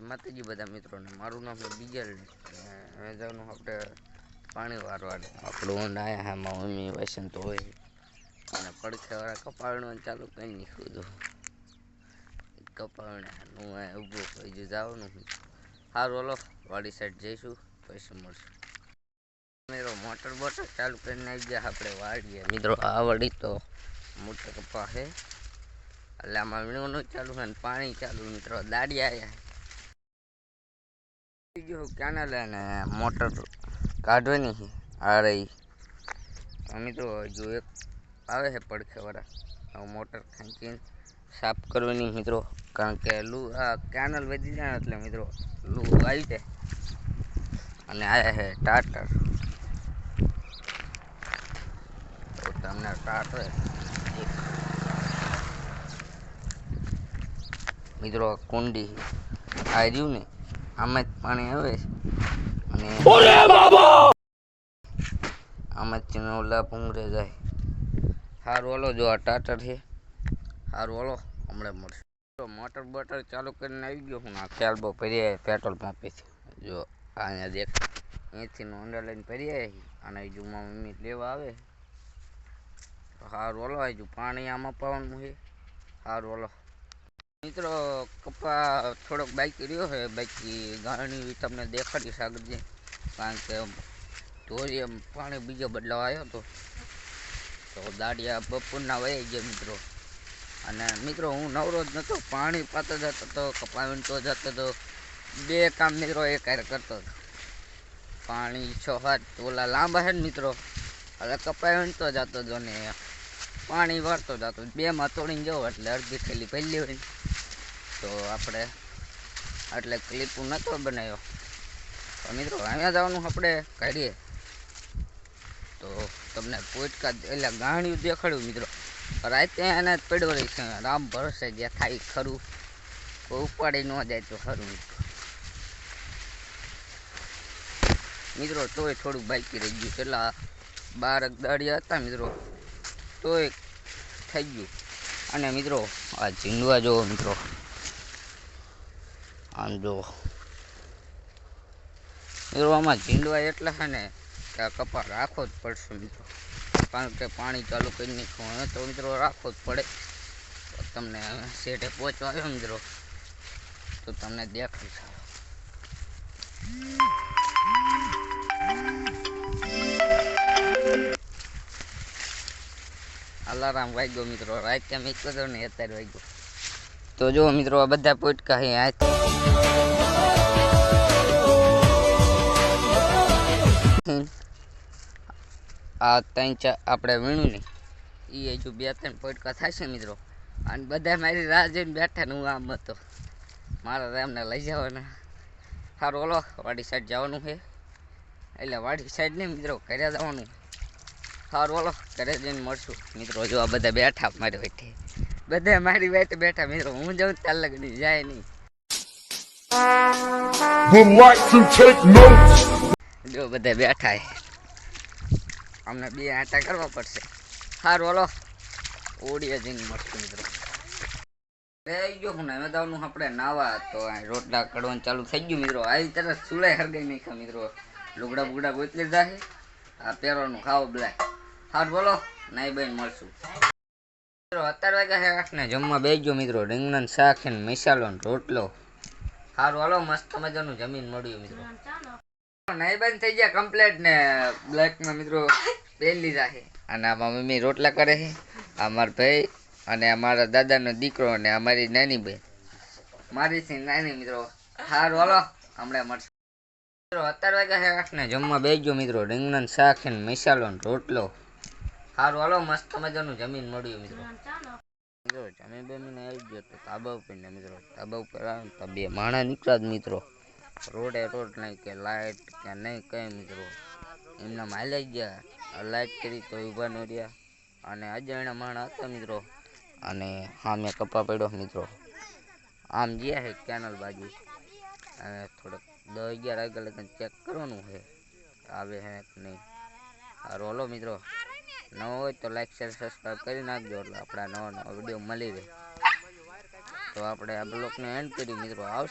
માતાજી બધા મિત્રોને, મારું નામ છે બીજલ ને હવે જવાનું આપણે પાણી વારવાનું. આપણું ઊંડા આયા હા મારા મમ્મી વસંત હોય અને પડખેવાળા કપાળનું ચાલુ કરી નાખ્યું હતું. કપાળને હું ઊભું થઈ હજુ જવાનું સારું હલો, વાડી સાઈડ જઈશું પછી મળશું. મિત્રો મોટર બોટર ચાલુ કરીને આવી ગયા આપણે વાડીએ. મિત્રો, આ વાડી તો મોટર કપા છે. એટલે આમાં વીણવાનું ચાલુ છે પાણી ચાલુ મિત્રો દાડી આવ્યા ગયું કેનાલ અને મોટર કાઢવાની છે? આ રહી અમે મિત્રો હજુ એક આવે છે પડખેવાળા. મોટર ખેંચીને સાફ કરવાની મિત્રો. કારણ કે લૂ, આ કેનલ વધી જાય એટલે મિત્રો લૂ આવી જાય. અને આયા છે ટાટર. તમને ટાટર મિત્રો કુંડી આ રહ્યું ને આમાં જ પાણી આવે છે. અને આમાં જ ઓલા ભૂંગરે જાય. સારું ઓલો જો આ ટાટર છે. સારું ઓલો હમણાં મળશે. તો મોટર બટર ચાલુ કરીને આવી ગયો હું આ ખ્યાલ બહુ ભરી પેટ્રોલ પંપે જો અહીંયા દેખ અહીંથી હોન્ડા લઈને ફરી આવી અને હજુ મમ્મી લેવા આવે સારું ઓલો હજુ પાણી આમાં પાવાનું છે. સારું ઓલો મિત્રો, કપા થોડોક બાકી રહ્યો છે. બાકી ઘણી તમને દેખાડીશ આગળ કારણ કે ધોરી એમ પાણી બીજો બદલાવ આવ્યો હતો. તો દાડિયા બપોરના વહી ગયા મિત્રો. અને મિત્રો, હું નવરો જ નહોતો પાણી પાતો જતો હતો, કપા વીણતો જતો હતો. બે કામ મિત્રો એક કાર કરતો હતો. પાણી છ હાથ ઓલા લાંબા છે ને મિત્રો. એટલે કપા વીણતો જતો હતો ને પાણી વાળતો જતો બેમાં તોડીને જવો એટલે અડધી થેલી પહેલી હોય ને તો આપણે એટલે ક્લિપ નહોતો બનાવ્યો. તો મિત્રો, અહીંયા જવાનું આપણે કાઢીએ. તો તમને પોટકા એટલે ગાણિયું દેખાડ્યું મિત્રો. રાતે એને પડ્યો રહી છે, રામ ભરોસે જે થાય ખરું. કોઈ ઉપાડી ન જાય તો ખરું. મિત્રો, તોય થોડું બાકી રહી ગયું કેટલા બાર દાડિયા હતા મિત્રો. તોય થઈ ગયું. અને મિત્રો, આ ઝીંડવા જુઓ મિત્રો. આમ જો મિત્રો આમાં ઝીંડવા એટલા છે ને કે આ કપા રાખવો જ પડશે મિત્રો. કારણ કે પાણી ચાલુ કરી નાખવું તો મિત્રો રાખવો જ પડે. તમને શેઠે પહોંચવા આવ્યો મિત્રો, તો તમને દેખાય અલારામ વાગ્યો મિત્રો, રાતે મીકો હતો ને અત્યારે વાગ્યો. તો જો મિત્રો, આ બધા પોટકા હે આ આ ત્રણ ચાર આપણે વીણું ને એ હજુ બે ત્રણ પોટકા થશે મિત્રો. અને બધા મારી રાહ જોઈને બેઠા હું આમ હતો. મારા એમને લઈ જવાના. સારું ઓલો વાડી સાઈડ જવાનું છે એટલે વાડી સાઈડ નહીં મિત્રો કર્યા જવાનું. સારું ઓલો ઘરે જઈને મળશું. મિત્રો, જો આ બધા બેઠા મારી વાટે બધા મારી વાટે બેઠા મિત્રો હું જાઉં ચાલ લગડી જાય નહીં. જો બધા બેઠા અમને બે આટા કરવા પડશે. સારું ઓલો ઓડિયા જઈને મળશું મિત્રો. આવી ગયો હું હવે જવાનું આપણે નાવા તો રોટલા કડવાનું ચાલુ થઈ ગયું મિત્રો. આવી તરત સુલાઈ હરગાઈ નાખ્યા મિત્રો. લુગડા બુગડા ગોતલી જાય આ પહેરવાનું ખાવ બધા હાર બોલો નાઈ બેન મળશું. મિત્રો, અત્યારે વાગ્યા છે આઠ ને જમવા બેસજો મિત્રો. રીંગણાનું શાક ને મસાલો રોટલો. સારું હાલો, મસ્ત મજાનું જમીન મળ્યું મિત્રો. નાયબંધ થઈ ગયા કમ્પ્લેટ ને બ્લેકમાં મિત્રો લીધા છે અને આમાં મમ્મી રોટલા કરે છે, આ મારા ભાઈ અને અમારા દાદાનો દીકરો અને અમારી નાની બેન. મારી થી નાની મિત્રો. સારું હાલો, હમણાં મળશે. મિત્રો, અત્યારે વાગ્યા છે આઠ ને જમવા બેસજો મિત્રો. રીંગણાનું શાક ને મસાલો રોટલો. સારું હાલો મસ્ત મજાનું જમીન મળ્યું મિત્રો. મિત્રો જમીન બમીને આવી ગયો તો તાબા ઉપર ને મિત્રો તાબા ઉપર આવે તો બે માણા નીકળ્યા જ મિત્રો. રોડે રોડ નહીં કે લાઇટ કે નહીં કંઈ મિત્રો. એમના માઇલેજ ગયા. લાઇટ કરી તો ઊભા ન રહ્યા. અને અજાણ્યા માણા હતા મિત્રો. અને હા મેં કપા પડ્યો મિત્રો. આમ ગયા છે કેનલ બાજુ. અને થોડોક દસ અગિયાર આગળ લગન ચેક કરવાનું છે આવે છે કે નહીં? સારું હલો મિત્રો. નવો હોય તો લાઈક શેર સબસ્ક્રાઈબ કરી નાખજો એટલે આપણા નવા નવા વીડિયો મળી રહે. તો આપણે આ બ્લોગને એન્ડ કરી મિત્રો. આવશે